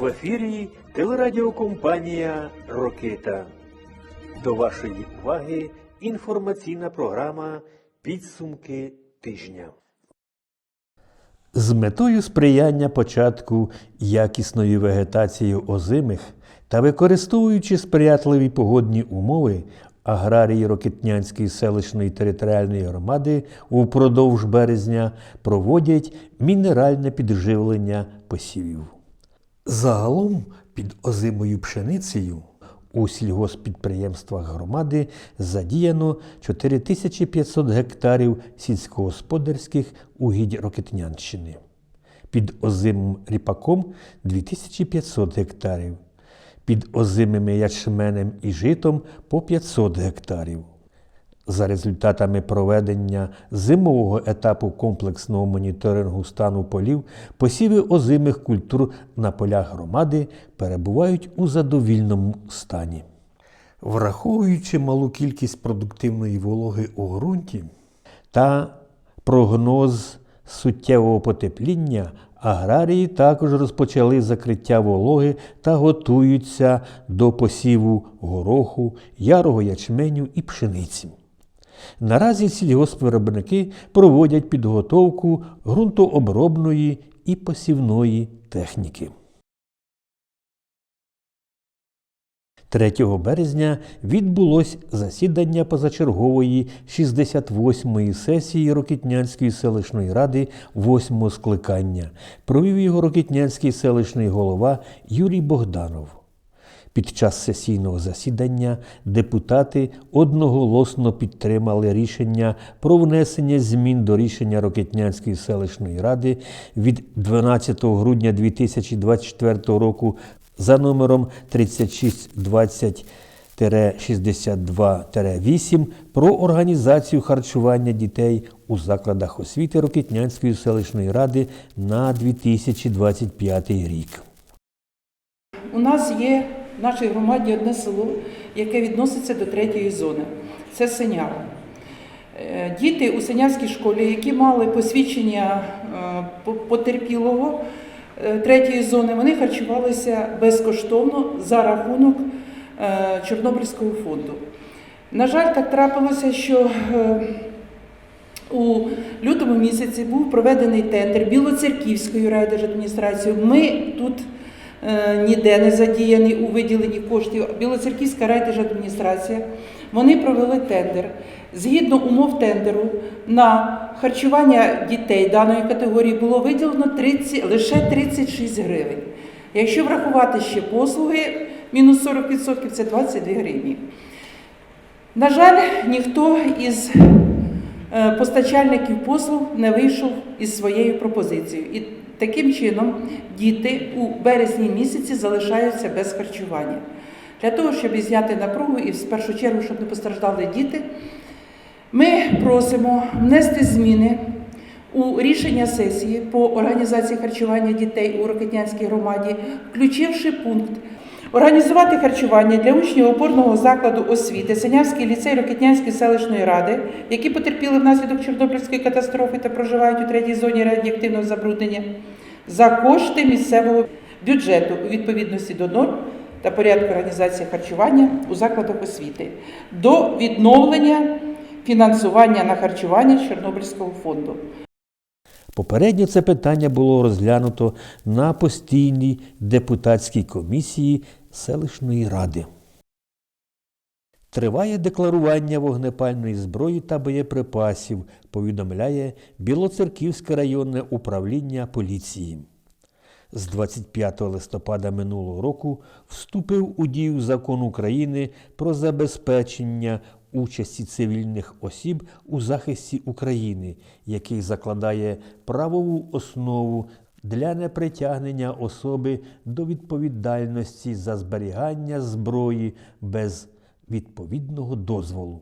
В ефірі телерадіокомпанія Рокита. До вашої уваги інформаційна програма Підсумки тижня. З метою сприяння початку якісної вегетації озимих та використовуючи сприятливі погодні умови, аграрії Рокитнянської селищної територіальної громади упродовж березня проводять мінеральне підживлення посівів. Загалом під озимою пшеницею у сільгоспідприємствах громади задіяно 4500 гектарів сільськогосподарських угідь Рокетнянщини. Під озимим ріпаком 2500 гектарів, під озимими ячменем і житом по 500 гектарів. За результатами проведення зимового етапу комплексного моніторингу стану полів, посіви озимих культур на полях громади перебувають у задовільному стані. Враховуючи малу кількість продуктивної вологи у ґрунті та прогноз суттєвого потепління, аграрії також розпочали закриття вологи та готуються до посіву гороху, ярого ячменю і пшениці. Наразі сільгоспвиробники проводять підготовку ґрунтообробної і посівної техніки. 3 березня відбулось засідання позачергової 68-ї сесії Рокітнянської селищної ради 8 скликання. Провів його Рокітнянський селищний голова Юрій Богданов. Під час сесійного засідання депутати одноголосно підтримали рішення про внесення змін до рішення Рокетнянської селищної ради від 12 грудня 2024 року за номером 3620 62-8 про організацію харчування дітей у закладах освіти Рокетнянської селищної ради на 2025 рік. У нас є в нашій громаді одне село, яке відноситься до третьої зони. Це Синява. Е, Діти у Синявській школі, які мали посвідчення е, потерпілого е, третьої зони, вони харчувалися безкоштовно за рахунок Чорнобильського фонду. На жаль, так трапилося, що у лютому місяці був проведений тендер Білоцерківською райдержадміністрацією. Ми тут ніде не задіяні у виділенні коштів. Білоцерківська райдержадміністрація. Вони провели тендер. Згідно умов тендеру, на харчування дітей даної категорії було виділено 30, лише 36 гривень. Якщо врахувати ще послуги, мінус 40% це 22 гривні. На жаль, ніхто із е, постачальників послуг не вийшов із своєю пропозицією. І таким чином діти у березні місяці залишаються без харчування. Для того, щоб зняти напругу і в першу чергу, щоб не постраждали діти, ми просимо внести зміни у рішення сесії по організації харчування дітей у Рокетнянській громаді, включивши пункт Організувати харчування для учнів опорного закладу освіти Синявський ліцей Рокетнянської селищної ради, які потерпіли внаслідок Чорнобильської катастрофи та проживають у третій зоні радіоактивного забруднення, за кошти місцевого бюджету у відповідності до норм та порядку організації харчування у закладах освіти до відновлення фінансування на харчування Чорнобильського фонду. Попередньо це питання було розглянуто на постійній депутатській комісії селищної ради. Триває декларування вогнепальної зброї та боєприпасів, повідомляє Білоцерківське районне управління поліції. З 25 листопада минулого року вступив у дію закон України про забезпечення участі цивільних осіб у захисті України, який закладає правову основу для непритягнення особи до відповідальності за зберігання зброї без відповідного дозволу.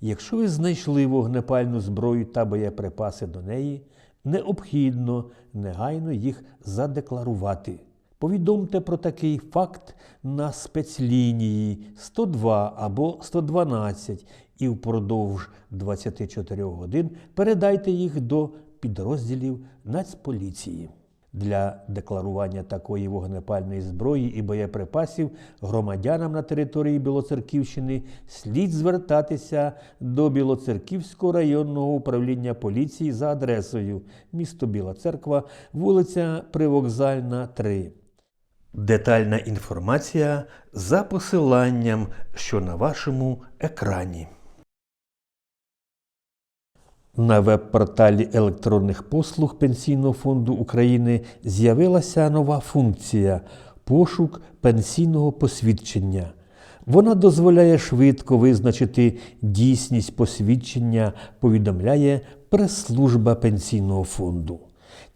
Якщо ви знайшли вогнепальну зброю та боєприпаси до неї, необхідно негайно їх задекларувати. Повідомте про такий факт на спецлінії 102 або 112 і впродовж 24 годин передайте їх до підрозділів Нацполіції. Для декларування такої вогнепальної зброї і боєприпасів громадянам на території Білоцерківщини слід звертатися до Білоцерківського районного управління поліції за адресою місто Біла Церква, вулиця Привокзальна, 3. Детальна інформація за посиланням, що на вашому екрані. На веб-порталі електронних послуг Пенсійного фонду України з'явилася нова функція пошук пенсійного посвідчення. Вона дозволяє швидко визначити дійсність посвідчення, повідомляє прес-служба пенсійного фонду.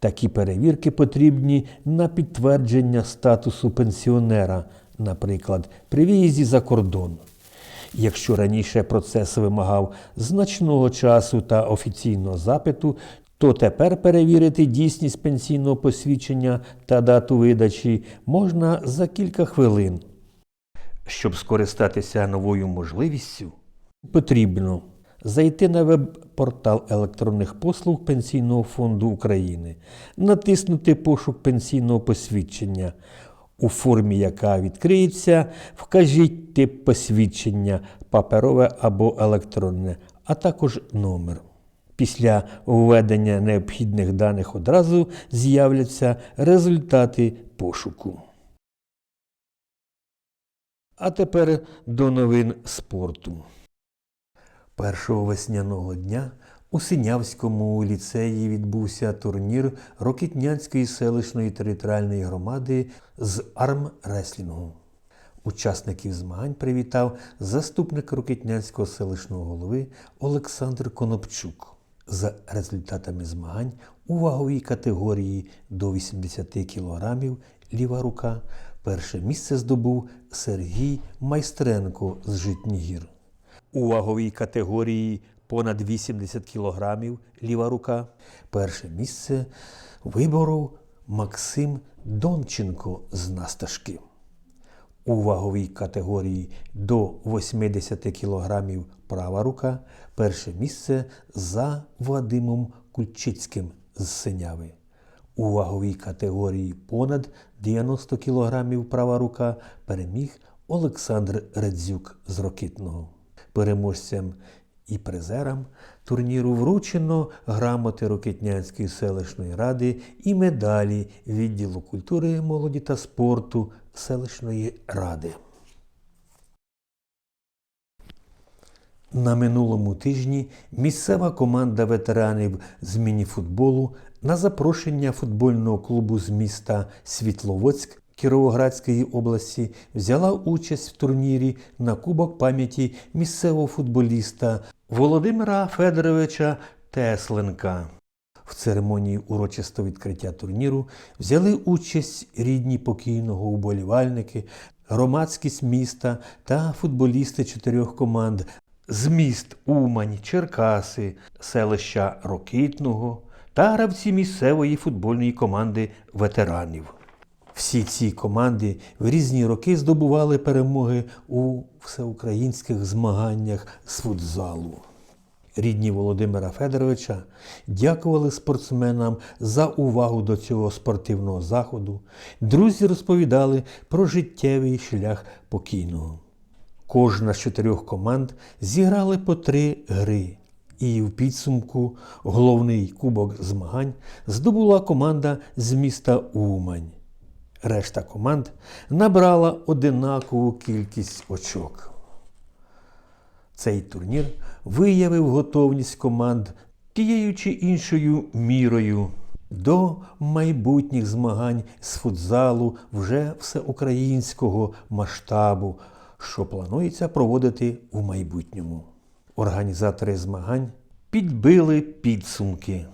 Такі перевірки потрібні на підтвердження статусу пенсіонера, наприклад, при виїзді за кордон. Якщо раніше процес вимагав значного часу та офіційного запиту, то тепер перевірити дійсність пенсійного посвідчення та дату видачі можна за кілька хвилин. Щоб скористатися новою можливістю, потрібно зайти на веб-портал електронних послуг Пенсійного фонду України, натиснути пошук пенсійного посвідчення. У формі, яка відкриється, вкажіть тип посвідчення паперове або електронне, а також номер. Після введення необхідних даних одразу з'являться результати пошуку. А тепер до новин спорту. 1 весняного дня у Синявському ліцеї відбувся турнір Рокітнянської селищної територіальної громади з армреслінгу. Учасників змагань привітав заступник Рокітнянського селищного голови Олександр Конопчук. За результатами змагань у ваговій категорії до 80 кг ліва рука перше місце здобув Сергій Майстренко з Житнігір. У ваговій категорії понад 80 кг ліва рука перше місце виборов Максим Донченко з Насташки. У ваговій категорії до 80 кг права рука перше місце за Вадимом Кульчицьким з Синяви. У ваговій категорії понад 90 кг права рука переміг Олександр Редзюк з Рокитного. Переможцям і призерам турніру вручено грамоти Рокитнянської селищної ради і медалі відділу культури, молоді та спорту селищної ради. На минулому тижні місцева команда ветеранів з мініфутболу на запрошення футбольного клубу з міста Світловодськ Кіровоградської області взяла участь в турнірі на Кубок пам'яті місцевого футболіста Володимира Федоровича Тесленка. В церемонії урочистого відкриття турніру взяли участь рідні покійного уболівальники, громадськість міста та футболісти чотирьох команд з міст Умань, Черкаси, селища Рокитного та гравці місцевої футбольної команди ветеранів. Всі ці команди в різні роки здобували перемоги у всеукраїнських змаганнях з футзалу. Рідні Володимира Федоровича дякували спортсменам за увагу до цього спортивного заходу. Друзі розповідали про життєвий шлях покійного. Кожна з чотирьох команд зіграли по три гри. І в підсумку головний кубок змагань здобула команда з міста Умань. Решта команд набрала одинакову кількість очок. Цей турнір виявив готовність команд тією чи іншою мірою до майбутніх змагань з футзалу вже всеукраїнського масштабу, що планується проводити у майбутньому. Організатори змагань підбили підсумки.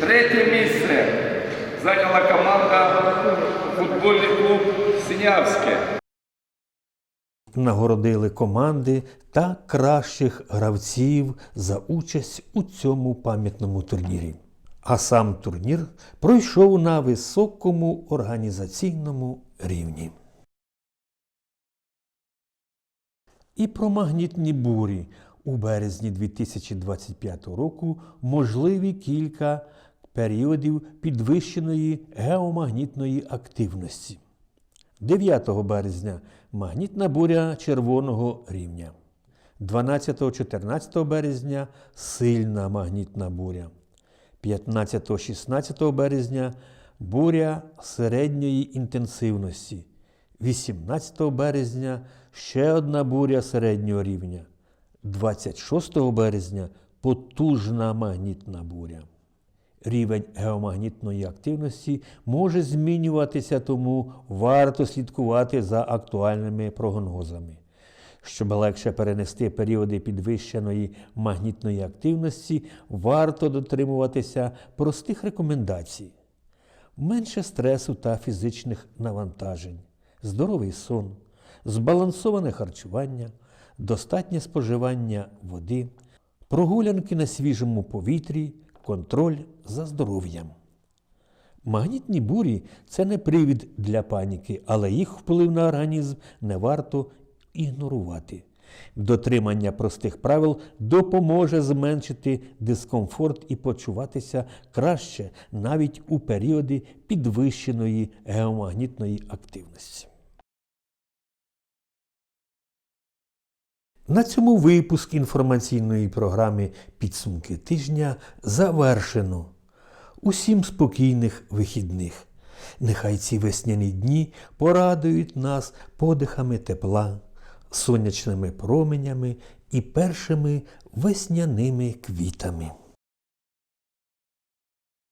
Третє місце зайняла команда футбольний клуб Синявське. Нагородили команди та кращих гравців за участь у цьому пам'ятному турнірі. А сам турнір пройшов на високому організаційному рівні. І про магнітні бурі у березні 2025 року можливі кілька періодів підвищеної геомагнітної активності. 9 березня магнітна буря червоного рівня. 12-14 березня сильна магнітна буря. 15-16 березня буря середньої інтенсивності. 18 березня ще одна буря середнього рівня. 26 березня потужна магнітна буря. Рівень геомагнітної активності може змінюватися, тому варто слідкувати за актуальними прогнозами. Щоб легше перенести періоди підвищеної магнітної активності, варто дотримуватися простих рекомендацій: менше стресу та фізичних навантажень, здоровий сон, збалансоване харчування, достатнє споживання води, прогулянки на свіжому повітрі, контроль за здоров'ям. Магнітні бурі це не привід для паніки, але їх вплив на організм не варто ігнорувати. Дотримання простих правил допоможе зменшити дискомфорт і почуватися краще навіть у періоди підвищеної геомагнітної активності. На цьому випуск інформаційної програми Підсумки тижня завершено. Усім спокійних вихідних. Нехай ці весняні дні порадують нас подихами тепла, сонячними променями і першими весняними квітами.